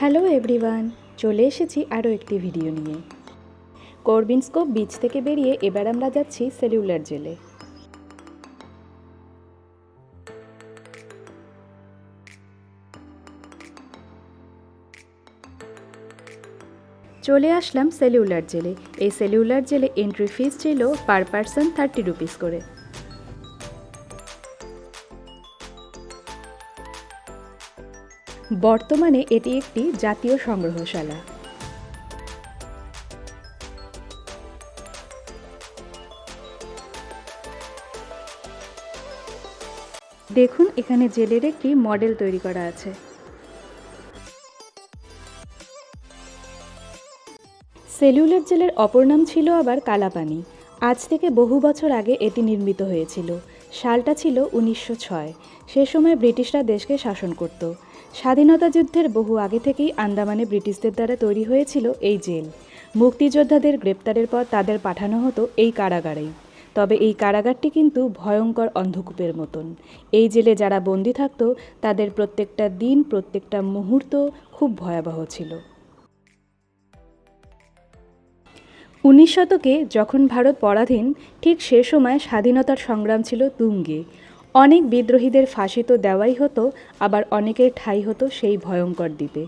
Hello everyone, চলে এসেছি আরও একটি ভিডিও নিয়ে। করবিনস্কোপ বিচ থেকে বেরিয়ে এবার আমরা যাচ্ছি সেলুলার জেলে। চলে আসলাম সেলুলার জেলে। এই সেলুলার জেলে এন্ট্রি ফিস ছিল পার পারসন থার্টি রুপিস করে। বর্তমানে এটি একটি জাতীয় সংগ্রহশালা। দেখুন, এখানে জেলের একটি মডেল তৈরি করা আছে। সেলুলার জেলের অপর নাম ছিল আবার কালাপানি। আজ থেকে বহু বছর আগে এটি নির্মিত হয়েছিল। সালটা ছিল উনিশশো ছয়। সে সময় ব্রিটিশরা দেশকে শাসন করত। স্বাধীনতা যুদ্ধের বহু আগে থেকেই আন্দামানে ব্রিটিশদের দ্বারা তৈরি হয়েছিল এই জেল। মুক্তিযোদ্ধাদের গ্রেপ্তারের পর তাদের পাঠানো হতো এই কারাগারেই। তবে এই কারাগারটি কিন্তু ভয়ঙ্কর অন্ধকূপের মতন। এই জেলে যারা বন্দি থাকত, তাদের প্রত্যেকটা দিন, প্রত্যেকটা মুহূর্ত খুব ভয়াবহ ছিল। উনিশ শতকে যখন ভারত পরাধীন, ঠিক সে সময় স্বাধীনতার সংগ্রাম ছিল তুঙ্গে। অনেক বিদ্রোহীদের ফাঁসি তো দেওয়াই হতো, আবার অনেকের ঠাঁই হতো সেই ভয়ঙ্কর দ্বীপে।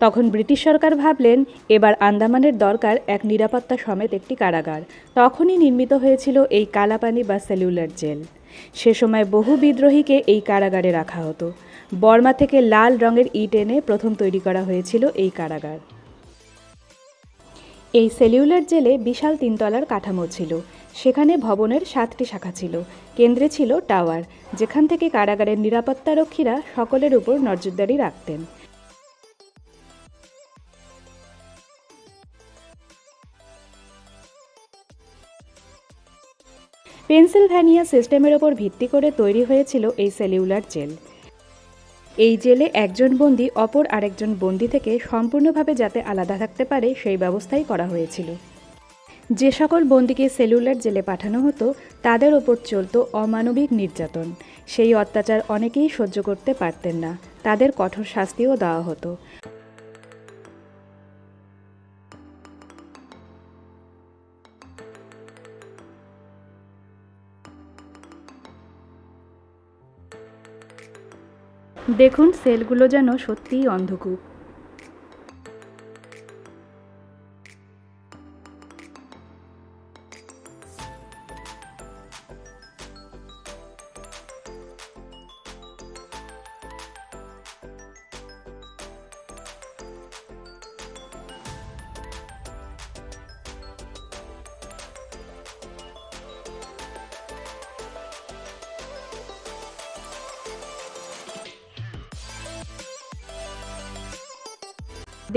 তখন ব্রিটিশ সরকার ভাবলেন, এবার আন্দামানের দরকার এক নিরাপত্তা সমেত একটি কারাগার। তখনই নির্মিত হয়েছিল এই কালাপানি বা সেলুলার জেল। সে সময় বহু বিদ্রোহীকে এই কারাগারে রাখা হতো। বর্মা থেকে লাল রঙের ইট এনে প্রথম তৈরি করা হয়েছিল এই কারাগার। এই সেলিউলার জেলে বিশাল তিনতলার কাঠামো ছিল। সেখানে ভবনের সাতটি শাখা ছিল। কেন্দ্রে ছিল টাওয়ার, যেখান থেকে কারাগারের নিরাপত্তারক্ষীরা সকলের উপর নজরদারি রাখতেন। পেনসিলভ্যানিয়া সিস্টেমের ওপর ভিত্তি করে তৈরি হয়েছিল এই সেলিউলার জেল। এই জেলে একজন বন্দি অপর আরেকজন বন্দি থেকে সম্পূর্ণভাবে যাতে আলাদা থাকতে পারে, সেই ব্যবস্থাই করা হয়েছিল। যে সকল বন্দিকে সেলুলার জেলে পাঠানো হতো, তাদের ওপর চলত অমানবিক নির্যাতন। সেই অত্যাচার অনেকেই সহ্য করতে পারতেন না। তাদের কঠোর শাস্তিও দেওয়া হতো। দেখুন সেলগুলো যেন সত্যিই অন্ধকূপ।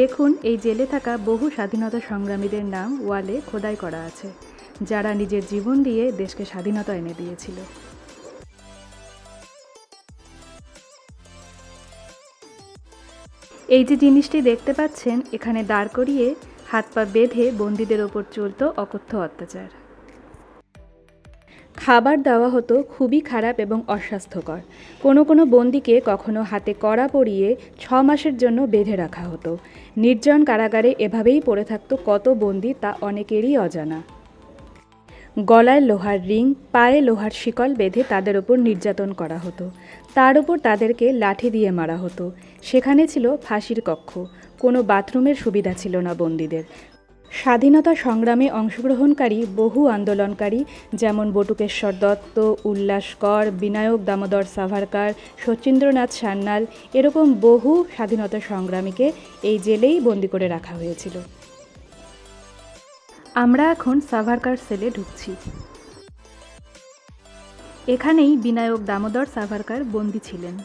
দেখুন, এই জেলে থাকা বহু স্বাধীনতা সংগ্রামীদের নাম ওয়ালে খোদাই করা আছে, যারা নিজের জীবন দিয়ে দেশকে স্বাধীনতা এনে দিয়েছিল। এই যে জিনিসটি দেখতে পাচ্ছেন, এখানে দাঁড় করিয়ে হাত পা বেঁধে বন্দীদের ওপর চলত অকথ্য অত্যাচার। খাবার দেওয়া হতো খুবই খারাপ এবং অস্বাস্থ্যকর। কোনো কোনো বন্দিকে কখনো হাতে কড়া পরিয়ে ছ মাসের জন্য বেঁধে রাখা হতো। নির্জন কারাগারে এভাবেই পড়ে থাকতো কত বন্দি তা অনেকেরই অজানা। গলায় লোহার রিং, পায়ে লোহার শিকল বেঁধে তাদের ওপর নির্যাতন করা হতো। তার উপর তাদেরকে লাঠি দিয়ে মারা হতো। সেখানে ছিল ফাঁসির কক্ষ। কোনো বাথরুমের সুবিধা ছিল না বন্দীদের। স্বাধীনতা সংগ্রামে অংশগ্রহণকারী বহু আন্দোলনকারী, যেমন বটুকেশ্বর দত্ত, উল্লাস কর, বিনায়ক দামোদর সাভারকার শচীন্দ্রনাথ সান্যাল, এরকম বহু স্বাধীনতা সংগ্রামীকে এই জেলেই বন্দি করে রাখা হয়েছিল। আমরা এখন সাভারকার সেলে ঢুকছি। এখানেই বিনায়ক দামোদর সাভারকার বন্দি ছিলেন।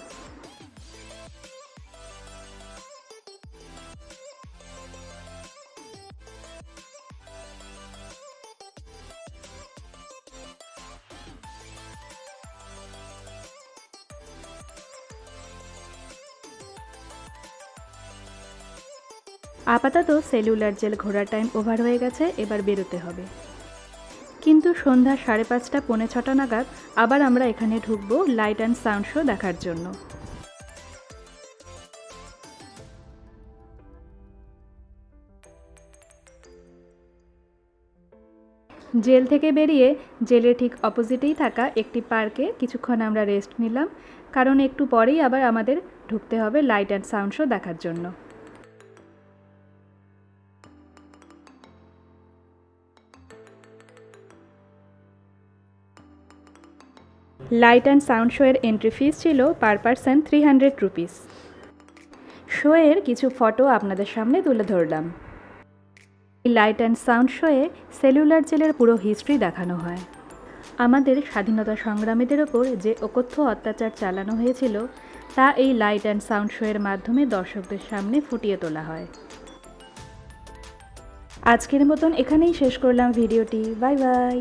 আপাতত সেলুলার জেল ঘোরার টাইম ওভার হয়ে গেছে, এবার বেরোতে হবে। কিন্তু সন্ধ্যা সাড়ে পাঁচটা, পৌনে ছটা নাগাদ আবার আমরা এখানে ঢুকবো লাইট অ্যান্ড সাউন্ড শো দেখার জন্য। জেল থেকে বেরিয়ে জেলের ঠিক অপোজিটেই থাকা একটি পার্কে কিছুক্ষণ আমরা রেস্ট নিলাম, কারণ একটু পরেই আবার আমাদের ঢুকতে হবে লাইট অ্যান্ড সাউন্ড শো দেখার জন্য। লাইট অ্যান্ড সাউন্ড শোয়ের এন্ট্রি ফিস ছিল per person three hundred rupees শোয়ের কিছু ফটো আপনাদের সামনে তুলে ধরলাম। লাইট অ্যান্ড সাউন্ড শোয়ে সেলুলার জেলের পুরো হিস্ট্রি দেখানো হয়। আমাদের স্বাধীনতা সংগ্রামীদের ওপর যে অকথ্য অত্যাচার চালানো হয়েছিল, তা এই লাইট অ্যান্ড সাউন্ড শোয়ের মাধ্যমে দর্শকদের সামনে ফুটিয়ে তোলা হয়। আজকের মতন এখানেই শেষ করলাম ভিডিওটি। Bye bye.